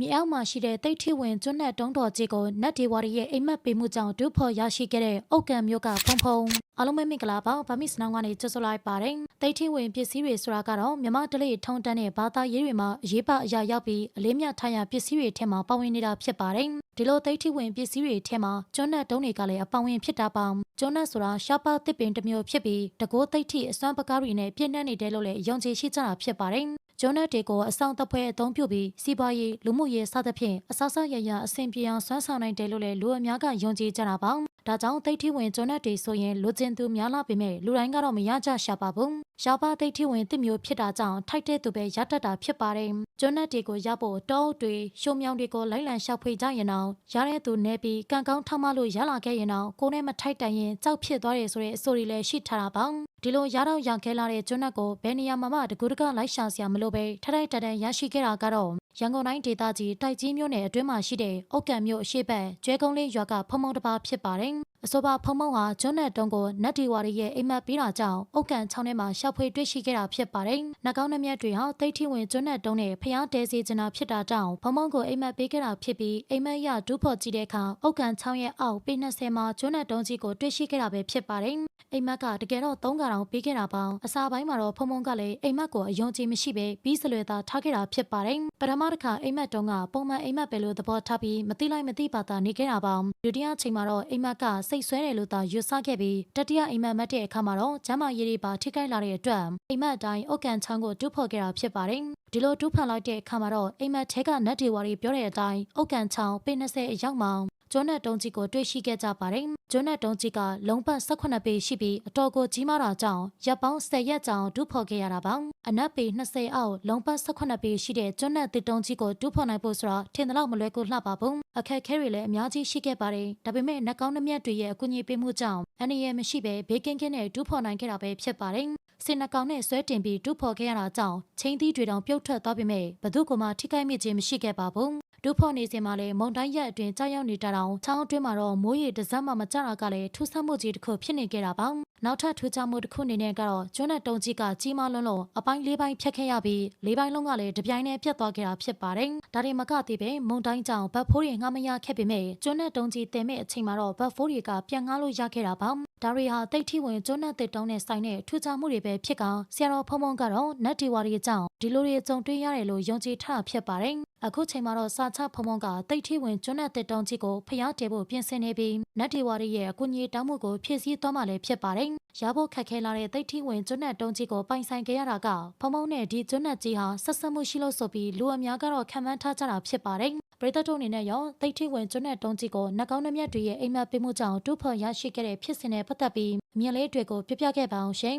မြေအောက်မှာရှိတဲ့တိတ်ထိဝင်ကျွတ်နဲ့တုံးတော်ကြီးကိုနတ်ဒီဝါရီရဲ့အိမ်မက်ပေးမှုကြောင့်ဒုဖော်ရရှိခဲ့တဲ့အုတ်ကံမျိုးကဖုံဖုံအားလုံးပဲမင်္ဂလာပါဗမစ်စနောင်းကနေကြိုဆိုလိုက်ပါတယ်တိတ်ထိဝင်ပစ္စည်းတွေဆိုတာကတော့မြမတလေးထုံတန်းတဲ့ဘာသာရေးတွေမှာအရေးပါအရာရောက်ပြီးအလေးမြတ်ထားရပစ္စည်းတွေထဲမှာပါဝင်နေတာဖြစ်ပါတယ်ဒီလိုတိတ်ထိဝင်ပစ္စည်းတွေထဲမှာကျွတ်နဲ့တုံးတွေကလည်းအပောင်ဝင်ဖြစ်တာပါကျွတ်နဲ့ဆိုတာရှားပါတစ်ပင်တစ်မျိုးဖြစ်ပြီးတကိုးတိတ်ထိအစွမ်းပကားတွေနဲ့ပြည့်နှက်နေတယ်လို့လည်းယုံကြည်ရှိကြတာဖြစ်ပါတယ် ကျွန်းနယ်တွေကိုအဆောင်တပ်ဖွဲ့အသုံးပြုပြီးစီးပွားရေးလူမှုရေးစသဖြင့်အဆောက်အအုံရရအဆင်ပြေအောင်ဆွမ်းဆောင်နိုင်တယ်လို့လည်းလူအများကယုံကြည်ကြတာပါ။ ဒါကြောင့်သိထိဝင်ကျွန်းနယ်တွေဆိုရင်လူကျင်သူများလာပေမဲ့လူတိုင်းကတော့မရကြရှာပါဘူး။ရှားပါသိထိဝင်တစ်မျိုးဖြစ်တာကြောင့်ထိုက်တဲ့သူပဲရတတ်တာဖြစ်ပါတယ်။ကျွန်းနယ်တွေကိုရဖို့တောအုပ်တွေရှုံမြောင်တွေကိုလိုက်လံရှောက်ဖွေကြရင်တော့ရတဲ့သူနေပြီးကံကောင်းထောက်မလို့ရလာခဲ့ရင်တော့ကိုယ်နဲ့မထိုက်တန်ရင်ကြောက်ဖြစ်သွားတယ်ဆိုတဲ့အဆိုတွေလည်းရှိထားတာပါ။ဒီလိုရတော့ရခဲလာတဲ့ကျွန်းနက်ကိုဘယ်နေရာမှာမှတကူတကလိုက်ရှာစရာမလိုပဲထထိုက်တန်တန်ရရှိခဲ့တာကတော့ ရန်ကုန်တိုင်းဒေသကြီးတိုက်ကြီးမြို့နယ်အတွင်းမှာရှိတဲ့အုတ်ကံမြို့အရှိတ်ကျွဲကုန်းလေးရွာကဖုံဖုံတစ်ပါးဖြစ်ပါတယ်အဆိုပါဖုံဖုံဟာကျွန်းနယ်တုံးကိုနတ်ဒီဝါရီရဲ့အိမ်မက်ပြီးတာကြောင့်အုတ်ကန်ချောင်းထဲမှာရှောက်ဖွေတွေ့ရှိခဲ့တာဖြစ်ပါတယ်။နှကောင်းနှမျက်တွေဟာတိတ်ထီဝင်ကျွန်းနယ်တုံးနဲ့ဖျားတဲစီကျင်တာဖြစ်တာကြောင့်ဖုံဖုံကိုအိမ်မက်ပေးခဲ့တာဖြစ်ပြီးအိမ်မက်ရဒူးဖော်ကြည့်တဲ့အခါအုတ်ကန်ချောင်းရဲ့အောက်ပေ20မှာကျွန်းနယ်တုံးကြီးကိုတွေ့ရှိခဲ့တာပဲဖြစ်ပါတယ်။ အိမ်မက်ကတကယ်တော့3ကောင်ပေးခဲ့တာပေါ့အစာပိုင်းမှာတော့ဖုံဖုံကလည်းအိမ်မက်ကိုအယုံကြည်မရှိပဲပြီးစလွယ်သာထားခဲ့တာဖြစ်ပါတယ်ပထမတစ်ခါအိမ်မက်တုံးကပုံမှန်အိမ်မက်ပဲလို့သဘောထားပြီးမသိလိုက်မသိပါတာနေခဲ့တာပေါ့ဒုတိယချိန်မှာတော့အိမ်မက်ကစိတ်ဆွဲတယ်လို့သာယူဆခဲ့ပြီးတတိယအိမ်မက်မတ်တဲ့အခါမှာတော့ကျမရေးတွေပါထိခိုက်လာတဲ့အတွက်အိမ်မက်အတိုင်းအုတ်ကန်ချောင်းကိုတူးဖော်ခဲ့တာဖြစ်ပါတယ်ဒီလိုတူးဖန်လိုက်တဲ့အခါမှာတော့အိမ်မက်ထဲကနတ်ဒီဝါရီပြောတဲ့အတိုင်းအုတ်ကန်ချောင်းပေ20အရောက်မှကျွန်းနဲ့တုံးကြီးကိုတွေ့ရှိခဲ့ကြပါတယ်။ကျွန်းနဲ့တုံးကြီးကလုံပတ်18ပေရှိပြီးအတော်ကိုကြီးမားတာကြောင့်ရပ်ပေါင်း10ရက်ကြောင်ဒုဖော်ခဲ့ရတာပါ။အနက်ပေ20အောက်လုံပတ်18ပေရှိတဲ့ကျွန်းနဲ့တစ်တုံးကြီးကိုဒုဖော်နိုင်ဖို့ဆိုတော့ထင်သလောက်မလွယ်ကူလှပါဘူး။အခက်ခဲတွေလည်းအများကြီးရှိခဲ့ပါတယ်။ဒါပေမဲ့နှကောင်းနှမျက်တွေရဲ့အကူအညီပေးမှုကြောင့်အန္တရာယ်မရှိဘဲဘေးကင်းကင်းနဲ့ဒုဖော်နိုင်ခဲ့တာပဲဖြစ်ပါတယ်။စင်နှကောင်နဲ့ဆွဲတင်ပြီးတူဖော်ခဲ့ရတာကြောင့်ချင်းသီးတွေတောင်ပြုတ်ထွက်သွားပေမဲ့ဘသူကမှထိခိုက်မိခြင်းမရှိခဲ့ပါဘူး ဒုဖော်နေစဉ်မှာလည်းမုန်တိုင်းရက်အတွင်းကြောက်ရောက်နေတာတောင်ချောင်းအတွင်းမှာတော့မိုးရေတစက်မှမကြတာကလည်းထူးဆန်းမှုကြီးတစ်ခုဖြစ်နေခဲ့တာပါနောက်ထပ်ထူးခြားမှုတစ်ခုအနေနဲ့ကတော့ကျွန်းနဲ့တုံကြီးကကြီးမားလွန်းလို့အပိုင်းလေးပိုင်းဖြတ်ခဲ့ရပြီးလေးပိုင်းလုံးကလည်းတပြိုင်တည်းပြတ်သွားခဲ့တာဖြစ်ပါတယ်ဒါတွေမကသေးပဲမုန်တိုင်းကြောင့်ဘတ်ဖိုးတွေငှားမရခဲ့ပေမဲ့ကျွန်းနဲ့တုံကြီးတင်မဲ့အချိန်မှာတော့ဘတ်ဖိုးတွေကပြန်ငှားလို့ရခဲ့တာပါဒါတွေဟာတိတ်ထိဝင်ကျွန်းနဲ့တစ်တုံးနဲ့ဆိုင်တဲ့ထူးခြားမှုတွေပဲဖြစ်ကဆရာတော်ဖုံဖုံကတော့နတ်ဒီဝါရီကြောင့်ဒီလိုတွေကြုံတွေ့ရတယ်လို့ယုံကြည်ထားဖြစ်ပါတယ်အခုချိန်မှာတော့စာချဖုံဖုံကတိတ်ထိဝင်ကျွန်းနဲ့တစ်တုံးကြီးကိုဖျားတဲဖို့ပြင်ဆင်နေပြီးနတ်ဒီဝါရီရဲ့အကူအညီတောင်းမှုကိုဖြည့်ဆည်းသွားမှလည်းဖြစ်ပါတယ်ရဖို့ခက်ခဲလာတဲ့တိတ်ထိဝင်ကျွန်းနဲ့တုံးကြီးကိုပိုင်ဆိုင်ခဲ့ရတာကဖုံဖုံနဲ့ဒီကျွန်းနဲ့ကြီးဟာဆက်ဆက်မှုရှိလို့ဆိုပြီးလူအများကတော့ခံမှန်းထားကြတာဖြစ်ပါတယ်ပရိသတ်တို့အနေနဲ့ရောတိတ်ထိဝင်ကျွန်းနဲ့တုံးကြီးကိုနှကောင်းနှမျက်တွေရဲ့အိမ်မက်ပေးမှုကြောင့်တူဖော်ရရှိခဲ့တဲ့ဖြစ်စဉ်နဲ့ပတ်သက်ပြီးအမြင်လေးတွေကိုပြပြခဲ့ပါအောင်ရှင်